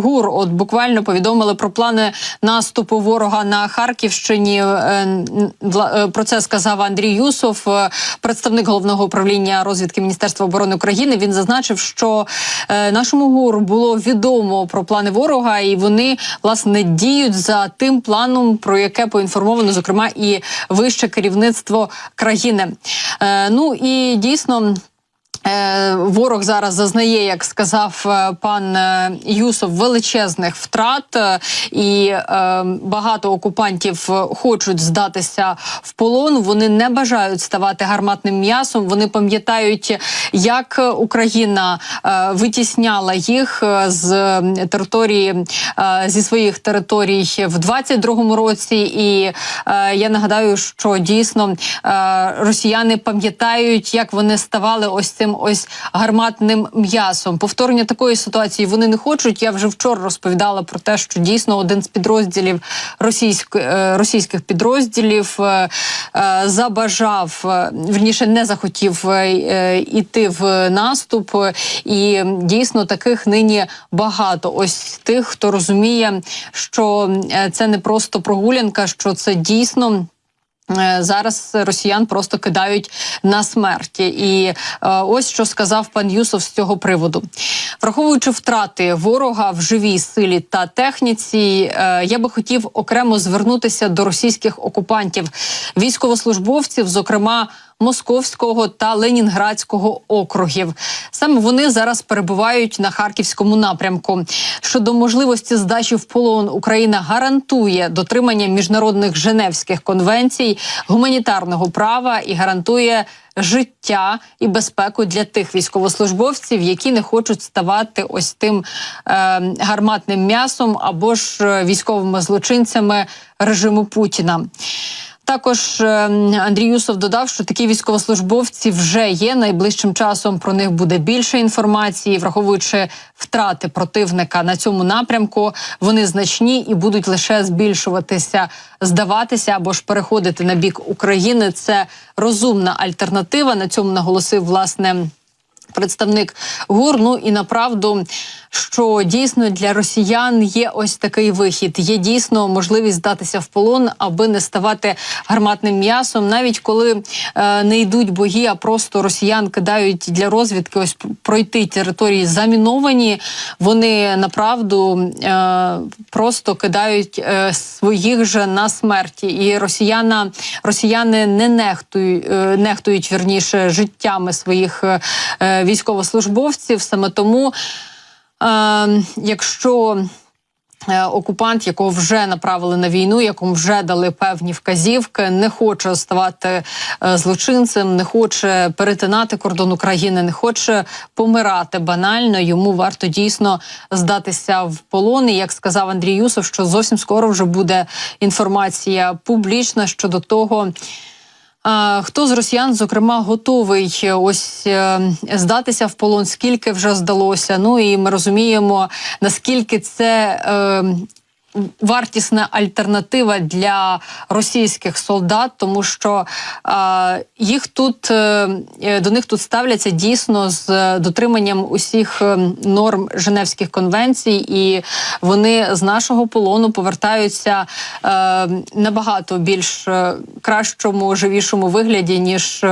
ГУР от буквально повідомили про плани наступу ворога на Харківщині. Е, е, Про це сказав Андрій Юсов, е, представник головного управління розвідки Міністерства оборони України. Він зазначив, що нашому ГУР було відомо про плани ворога, і вони власне діють за тим планом, про яке поінформовано, зокрема, і вище керівництво країни. Ну і дійсно. Е, Ворог зараз зазнає, як сказав е, пан е, Юсов, величезних втрат, і багато окупантів хочуть здатися в полон. Вони не бажають ставати гарматним м'ясом. Вони пам'ятають, як Україна витісняла їх з території зі своїх територій в 22-му році. І я нагадаю, що дійсно росіяни пам'ятають, як вони ставали ось цим ось гарматним м'ясом. Повторення такої ситуації вони не хочуть. Я вже вчора розповідала про те, що дійсно один з підрозділів російськ, е, російських підрозділів е, е, забажав е, вірніше не захотів іти в наступ. І дійсно таких нині багато. Ось тих, хто розуміє, що це не просто прогулянка, що це дійсно. Е, Зараз росіян просто кидають на смерті, і е, ось що сказав пан Юсов з цього приводу. Враховуючи втрати ворога в живій силі та техніці, е, я би хотів окремо звернутися до російських окупантів, військовослужбовців, зокрема. Московського та Ленінградського округів саме вони зараз перебувають на харківському напрямку. Щодо можливості здачі в полон, Україна гарантує дотримання міжнародних Женевських конвенцій, гуманітарного права і гарантує життя і безпеку для тих військовослужбовців, які не хочуть ставати ось тим е, гарматним м'ясом або ж е, військовими злочинцями режиму Путіна. Також е, Андрій Юсов додав, що такі військовослужбовці вже є. Найближчим часом про них буде більше інформації, враховуючи втрати противника на цьому напрямку. Вони значні і будуть лише збільшуватися, здаватися або ж переходити на бік України. Це розумна альтернатива. На цьому наголосив власне. Представник ГУР, ну і направду, що дійсно для росіян є ось такий вихід. Є дійсно можливість здатися в полон, аби не ставати гарматним м'ясом, навіть коли е, не йдуть бої, а просто росіян кидають для розвідки. Ось пройти території заміновані. Вони направду е, просто кидають е, своїх же на смерті. І росіяна росіяни не нехтують, е, нехтують вірніше життями своїх е, військовослужбовців. Саме тому, е, якщо е, Окупант, якого вже направили на війну, якому вже дали певні вказівки, не хоче ставати е, злочинцем, не хоче перетинати кордон України, не хоче помирати банально. Йому варто дійсно здатися в полон. І як сказав Андрій Юсов, що зовсім скоро вже буде інформація публічна щодо того. Хто з росіян, зокрема, готовий е, ось е, здатися в полон? Скільки вже здалося? Ну і ми розуміємо, наскільки це. Вартісна альтернатива для російських солдат, тому що е, їх тут е, е, до них тут ставляться дійсно з дотриманням усіх е, норм Женевських конвенцій, і вони з нашого полону повертаються е, набагато більш е, кращому, живішому вигляді ніж.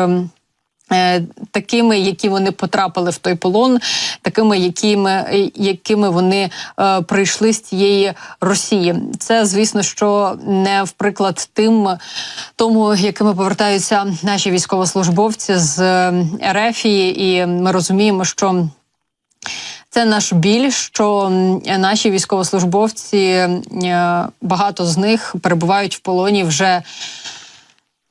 Е, Такими, які вони потрапили в той полон, такими, якими, якими вони е, прийшли з тієї Росії, це звісно, що не в приклад тим, тому якими повертаються наші військовослужбовці з Ерефії, і ми розуміємо, що це наш біль, що наші військовослужбовці е, багато з них перебувають в полоні вже.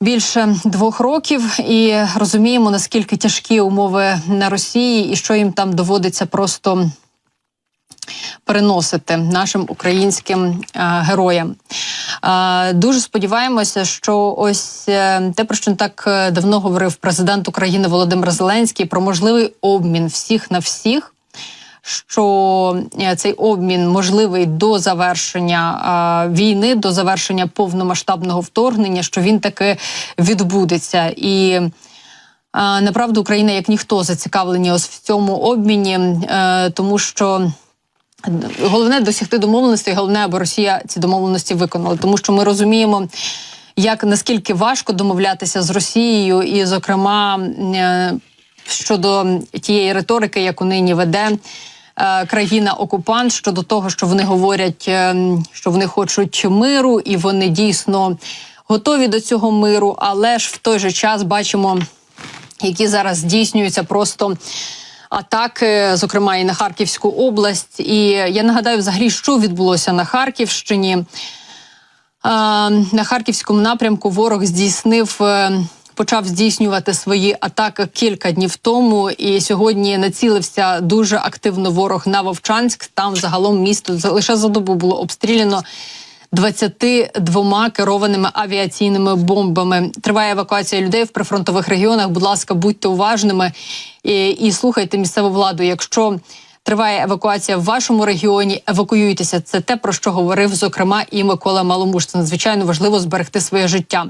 Більше двох років і розуміємо наскільки тяжкі умови на Росії, і що їм там доводиться просто переносити нашим українським е, героям. Е, дуже сподіваємося, що ось е, те, про що так е, давно говорив президент України Володимир Зеленський, про можливий обмін всіх на всіх. Що е, цей обмін можливий до завершення е, війни, до завершення повномасштабного вторгнення, що він таки відбудеться, і е, направду Україна як ніхто зацікавлені ось в цьому обміні, тому що Головне досягти домовленості, головне, аби Росія ці домовленості виконала, тому що ми розуміємо, як наскільки важко домовлятися з Росією, і, зокрема, щодо тієї риторики, яку нині веде країна-окупант, щодо того, що вони говорять, е, що вони хочуть миру, і вони дійсно готові до цього миру, але ж в той же час бачимо, які зараз здійснюються просто. Атаки, зокрема, і на Харківську область. І я нагадаю, взагалі, що відбулося на Харківщині. А, На харківському напрямку ворог здійснив. Почав здійснювати свої атаки кілька днів тому, і сьогодні націлився дуже активно ворог на Вовчанськ. Там загалом місто лише за добу було обстріляно 22 керованими авіаційними бомбами. Триває евакуація людей в прифронтових регіонах. Будь ласка, будьте уважними і, і слухайте місцеву владу. Якщо Триває евакуація в вашому регіоні. Евакуюйтеся. Це те, про що говорив зокрема і Микола Маломуш. Це надзвичайно важливо зберегти своє життя.